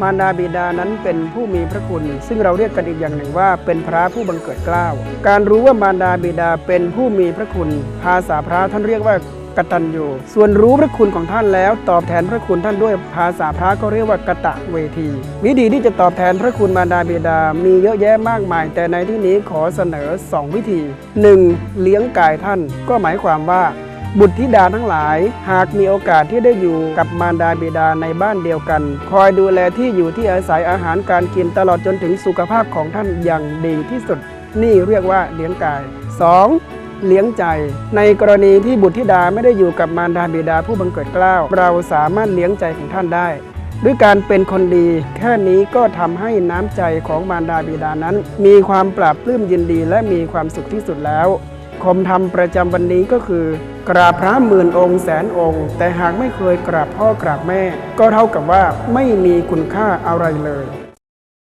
มารดาบิดานั้นเป็นผู้มีพระคุณ ซึ่งเราเรียกกันอีกอย่างหนึ่งว่า เป็นพระผู้บังเกิดเกล้า การรู้ว่ามารดาบิดาเป็นผู้มีพระคุณ ภาษาพระท่านเรียกว่ากตัญญูส่วนรู้พระคุณของท่านแล้ว ตอบแทนพระคุณท่านด้วยภาษาพระก็เรียกว่ากตะเวที วิธีที่จะตอบแทนพระคุณมารดาบิดา มีเยอะแยะมากมาย แต่ในที่นี้ขอเสนอ 2 วิธี 1. เลี้ยงกายท่านก็หมายความว่า บุตรธิดาทั้งหลาย หากมีโอกาสที่ได้อยู่กับมารดาบิดาในบ้านเดียวกัน คอยดูแลที่อยู่ที่อาศัยอาหารการกินตลอดจนถึงสุขภาพของท่านอย่างดีที่สุด นี่เรียกว่าเลี้ยงกาย 2. เลี้ยงใจ ในกรณีที่บุตรธิดาไม่ได้อยู่กับมารดาบิดาผู้บังเกิดเกล้า เราสามารถเลี้ยงใจของท่านได้ ด้วยการเป็นคนดี แค่นี้ก็ทำให้น้ำใจของมารดาบิดานั้น มีความปราบปลื้มยินดีและมีความสุขที่สุดแล้ว คมธรรมประจำวันนี้ก็คือ กราบพระหมื่นองค์แสนองค์ แต่หากไม่เคยกราบพ่อกราบแม่ ก็เท่ากับว่าไม่มีคุณค่าอะไรเลย